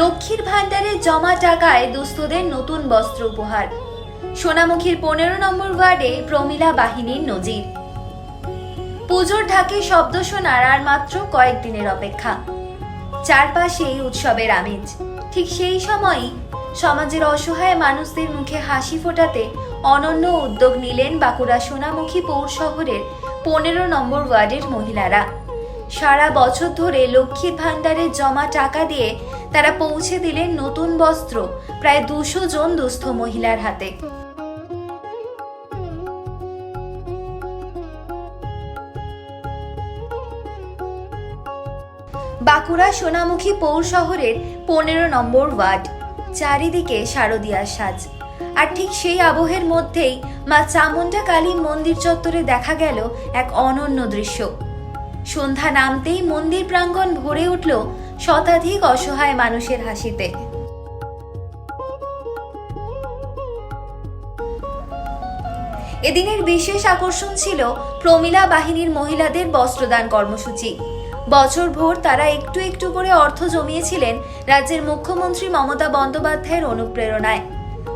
লক্ষ্মীর ভাণ্ডারে জমা টাকায় দুস্থদের নতুন বস্ত্র উপহার। সোনামুখীর পনেরো নম্বর ওয়ার্ডে প্রমিলা বাহিনীর নজির। পুজোর ঢাকে শব্দ শোনার আর মাত্র কয়েকদিনের অপেক্ষা। চারপাশে উৎসবের আমেজ। ঠিক সেই সময়ই সমাজের অসহায় মানুষদের মুখে হাসি ফোটাতে অনন্য উদ্যোগ নিলেন বাঁকুড়া সোনামুখী পৌর শহরের পনেরো নম্বর ওয়ার্ডের মহিলারা। সারা বছর ধরে লক্ষ্মীর ভাণ্ডারে জমা টাকা দিয়ে তারা পৌঁছে দিলেন নতুন বস্ত্র, প্রায় দুশো জন দুস্থ মহিলার হাতে। বাঁকুড়া সোনামুখী পৌর শহরের পনেরো নম্বর ওয়ার্ড, চারিদিকে শারদীয়ার সাজ। আর ঠিক সেই আবহের মধ্যেই মা চামুন্ডা কালী মন্দির চত্বরে দেখা গেল এক অনন্য দৃশ্য। সন্ধ্যা নামতেই মন্দির প্রাঙ্গণ ভরে উঠল শতাধিক অসহায় মানুষের হাসিতে। এদিনের বিশেষ আকর্ষণ ছিল প্রমিলা বাহিনীর মহিলাদের বস্ত্রদান কর্মসূচি। বছর ভোর তারা একটু একটু করে অর্থ জমিয়েছিলেন রাজ্যের মুখ্যমন্ত্রী মমতা বন্দ্যোপাধ্যায়ের অনুপ্রেরণায়।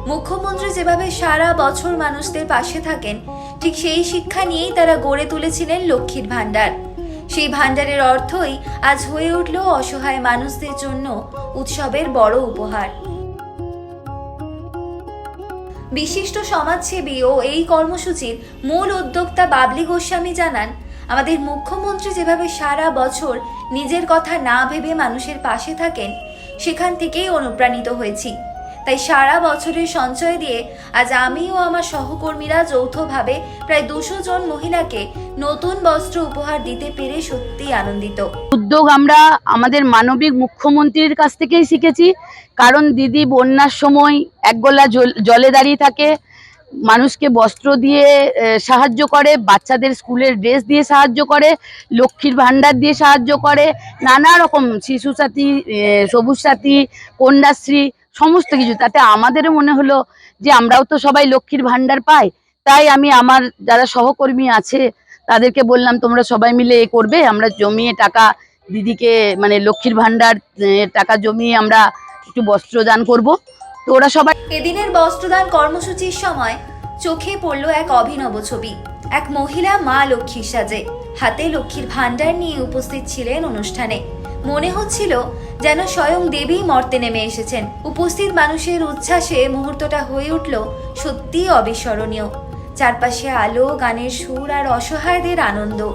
মুখ্যমন্ত্রী যেভাবে সারা বছর মানুষদের পাশে থাকেন, ঠিক সেই শিক্ষা নিয়েই তারা গড়ে তুলেছিলেন লক্ষ্মীর ভাণ্ডার। সেই ভাণ্ডারের অর্থই আজ হয়ে উঠল অসহায় মানুষদের জন্য উৎসবের বড় উপহার। বিশিষ্ট সমাজসেবী ও এই কর্মসূচির মূল উদ্যোক্তা বাবলি গোস্বামী জানান, আমাদের মুখ্যমন্ত্রী যেভাবে সারা বছর নিজের কথা না ভেবে মানুষের পাশে থাকেন, সেখান থেকেই অনুপ্রাণিত হয়েছি। তাই সারা বছরের সঞ্চয় দিয়ে আজ আমি ও আমার সহকর্মীরা যৌথভাবে প্রায় দুশো জন মহিলাকে নতুন বস্ত্র উপহার দিতে পেরে সত্যিই আনন্দিত। উদ্যোগ আমরা আমাদের মানবিক মুখ্যমন্ত্রীর কাছ থেকেই শিখেছি। কারণ দিদি বন্যার সময় এক গোলা জল- জলে দাঁড়িয়ে থাকে। মানুষকে বস্ত্র দিয়ে সাহায্য করে, বাচ্চাদের স্কুলের ড্রেস দিয়ে সাহায্য করে, লক্ষ্মীর ভাণ্ডার দিয়ে সাহায্য করে, নানা রকম শিশু সাথী সবুজ সাথী, কন্যাশ্রী সমস্ত কিছু। তাতে আমাদেরও মনে হলো যে আমরাও তো সবাই লক্ষ্মীর ভাণ্ডার পাই। তাই আমি আমার যারা সহকর্মী আছে, তাদেরকে বললাম, তোমরা সবাই মিলে এ করবে। আমরা জমিয়ে টাকা দিদিকে মানে লক্ষ্মীর ভাণ্ডার টাকা জমিয়ে আমরা একটু বস্ত্র দান করব। তো ওরা সবাই এদিনের বস্ত্রদান কর্মসূচির সময় চোখে পড়ল এক অভিনব ছবি। এক মহিলা মা লক্ষ্মীর সাজে। হাতে লক্ষ্মীর ভাণ্ডার নিয়ে উপস্থিত ছিলেন অনুষ্ঠানে। মনে হচ্ছিল যেন স্বয়ং দেবী মর্তে নেমে এসেছেন। উপস্থিত মানুষের উচ্ছ্বাসে মুহূর্তটা হয়ে উঠল সত্যিই অবিস্মরণীয়। চারপাশে আলো, গানের সুর আর অসহায়দের আনন্দ।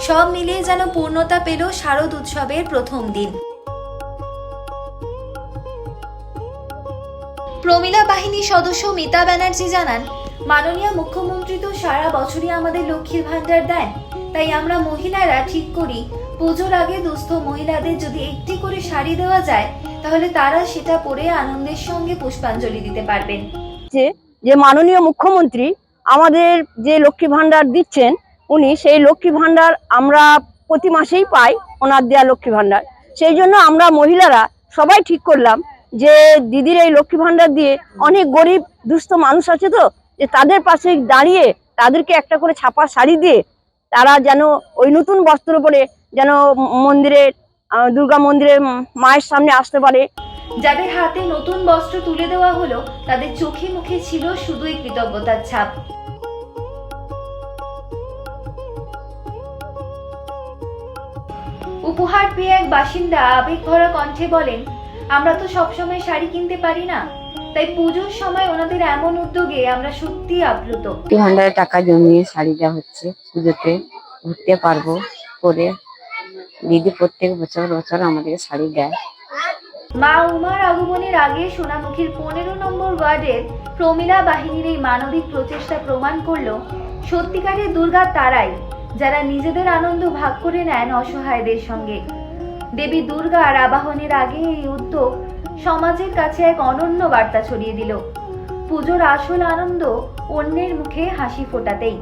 সব মিলিয়ে যেন পূর্ণতা পেল শারদ উৎসবের প্রথম দিন। প্রমিলা বাহিনীর সদস্য মিতা ব্যানার্জি জানান, মাননীয় মুখ্যমন্ত্রী তো সারা বছরই আমাদের লক্ষ্মীর ভাণ্ডার দেন। তাই আমরা মহিলারা ঠিক করি। পুজোর আগে দুস্থ মহিলাদের যদি একটি করে শাড়ি দেওয়া যায়, তাহলে তারা সেটা পরে আনন্দের সঙ্গে পুষ্পাঞ্জলি দিতে পারবেন। যে যে মাননীয় মুখ্যমন্ত্রী আমাদের যে লক্ষ্মী ভাণ্ডার দিচ্ছেন, উনি সেই লক্ষ্মী ভাণ্ডার আমরা প্রতি মাসেই পাই, ওনার দেয়া লক্ষ্মী ভাণ্ডার। সেই জন্য আমরা মহিলারা সবাই ঠিক করলাম যে, দিদির এই লক্ষ্মী ভাণ্ডার দিয়ে অনেক গরিব, দুস্থ মানুষ আছে তো, যে তাদের পাশে দাঁড়িয়ে তাদেরকে একটা করে ছাপা শাড়ি দিয়ে তারা যেন ওই নতুন বস্ত্র পরে যেন মন্দিরের দুর্গা মন্দিরের মায়ের সামনে আসতে পারে। যাদের হাতে নতুন বস্ত্র তুলে দেওয়া হলো তাদের চোখে মুখে ছিল শুধুই কৃতজ্ঞতার ছাপ। উপহার পেয়ে এক বাসিন্দা আবেগ ভরা কণ্ঠে বলেন আমরা তো সবসময় শাড়ি কিনতে পারি না। তাই পুজোর সময় ওনাদের এমন উদ্যোগে আমরা সত্যি আপ্লুত। ভান্ডারে টাকা জমিয়ে শাড়ি দেওয়া হচ্ছে পুজোতে ঘুরতে পারব করে দিদি প্রত্যেক বছর বছর আমাদেরকে শাড়ি দেয়। মা উমার আগমনের আগে সোনামুখীর পনেরো নম্বর ওয়ার্ডের প্রমিলা বাহিনীর এই মানবিক প্রচেষ্টা প্রমাণ করল সত্যিকারের দুর্গা তারাই, যারা নিজেদের আনন্দ ভাগ করে নেন অসহায়দের সঙ্গে। দেবী দুর্গার আবাহনের আগে এই উদ্যোগ সমাজের কাছে এক অনন্য বার্তা ছড়িয়ে দিল। পুজোর আসল আনন্দ অন্যের মুখে হাসি ফোটাতেই।